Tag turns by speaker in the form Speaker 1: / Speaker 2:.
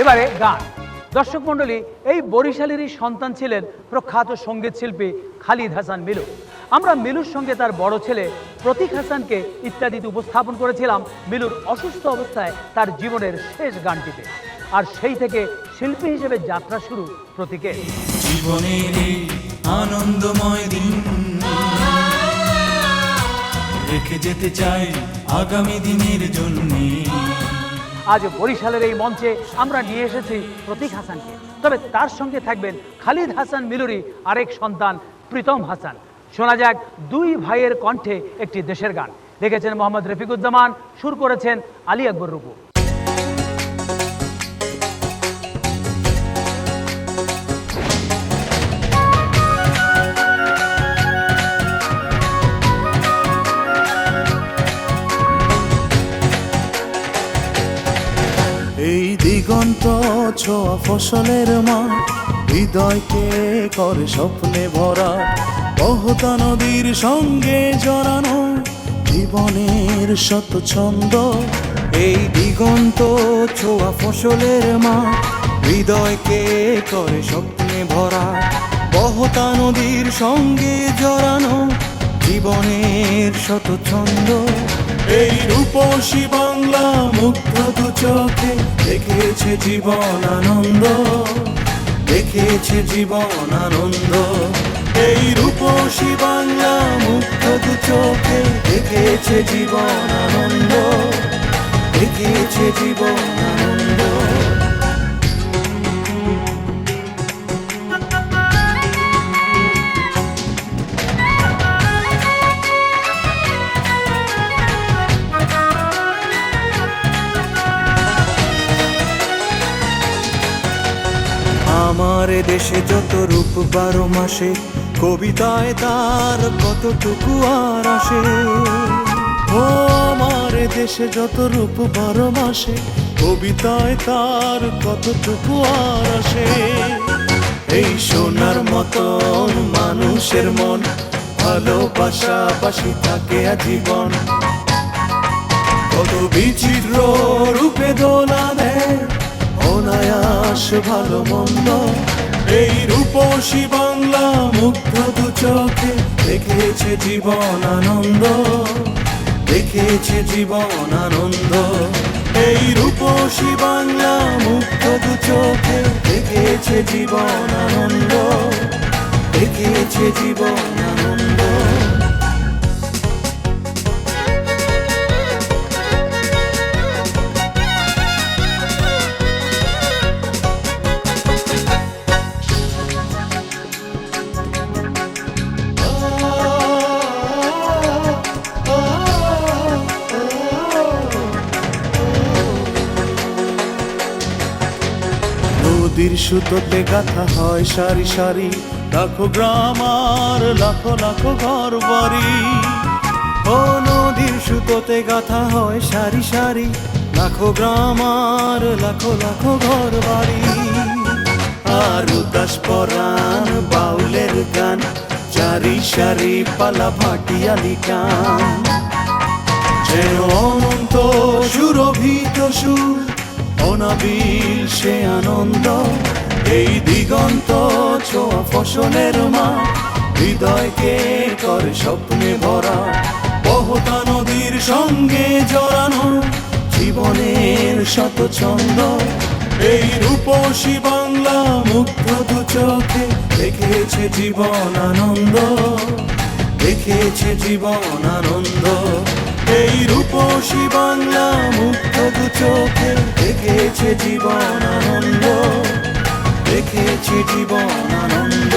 Speaker 1: এবারে গান। দর্শক মণ্ডলী, এই বরিশালেরই সন্তান ছিলেন প্রখ্যাত সংগীত শিল্পী খালিদ হাসান মিলু। আমরা মিলুর সঙ্গে তার বড় ছেলে প্রতীক হাসানকে ইত্যাদিতে উপস্থাপন করেছিলাম মিলুর অসুস্থ অবস্থায় তার জীবনের শেষ গানটিতে। আর সেই থেকে শিল্পী হিসেবে যাত্রা শুরু প্রতীকের।
Speaker 2: জীবনের আনন্দময় দিন রেখে যেতে চাই আগামী দিনের জন্যে।
Speaker 1: আজ বরিশালের এই মঞ্চে আমরা নিয়ে এসেছি প্রতীক হাসানকে। তবে তার সঙ্গে থাকবেন খালিদ হাসান মিলুরি, আরেক সন্তান, প্রীতম হাসান। শোনা যাক দুই ভাইয়ের কণ্ঠে একটি দেশের গান। লিখেছেন মোহাম্মদ রফিকুজ্জামান, সুর করেছেন আলী আকবর রূপু।
Speaker 3: এই দিগন্ত ছোঁয়া ফসলের মাঠ, হৃদয়কে করে স্বপ্নে ভরা, বহুতা নদীর সঙ্গে জড়ানো, জীবনের শত ছন্দ। এই দিগন্ত ছোঁয়া ফসলের মাঠ, হৃদয়কে করে স্বপ্নে ভরা, বহুতা নদীর সঙ্গে জড়ানো, জীবনের শত ছন্দ। এই রূপসী বাংলা মুগ্ধ দু চোখে দেখেছে জীবন আনন্দ দেখেছে জীবন আনন্দ। এই রূপসী বাংলা মুগ্ধ দু চোখে দেখেছে জীবন আনন্দ দেখেছে জীবন আনন্দ। আমার দেশে যত রূপ বারো মাসে, কবিতায় তার কতটুকু আর আসে? ও আমার দেশে যত রূপ বারো মাসে, কবিতায় তার কতটুকু আর আসে? এই সোনার মতন মানুষের মন, ভালোবাসা বাসি থাকে আজীবন। কত বিচিত্র রূপে দোলা দেয়, অনায়াস ভালো মন্দ এই রূপসী বাংলা মুগ্ধ দু চোখে দেখেছে জীবন আনন্দ দেখেছে জীবন আনন্দ। এই রূপসী বাংলা মুগ্ধ দু চোখে দেখেছে জীবন আনন্দ দেখেছে জীবন নদীর সুতোতে গাথা হয় সারি সারি। লাখো গ্রাম আর লাখো লাখো ঘর বাড়ি। ও নদীর সুতোতে গাথা হয় সারি সারি। লাখো গ্রাম আর লাখো লাখো ঘর বাড়ি। আর উদাস পরাণ বাউলের গান চারি সারি পালা ভাটিয়ালি গান যেন অনন্ত সুরভিত সুর অনাবিল সে আনন্দ, এই দিগন্ত ছোঁয়া ফসলের মা। হৃদয়কে করে স্বপ্নে ভরা, বহুতা নদীর সঙ্গে জড়ানো জীবনের শত ছন্দ। এই রূপসী বাংলা মুগ্ধ দু চোখে দেখেছে জীবন আনন্দ দেখেছে জীবন আনন্দ। এই রূপসী বাংলা মুগ্ধ দু চোখে দেখেছে জীবন আনন্দ দেখেছে জীবন আনন্দ।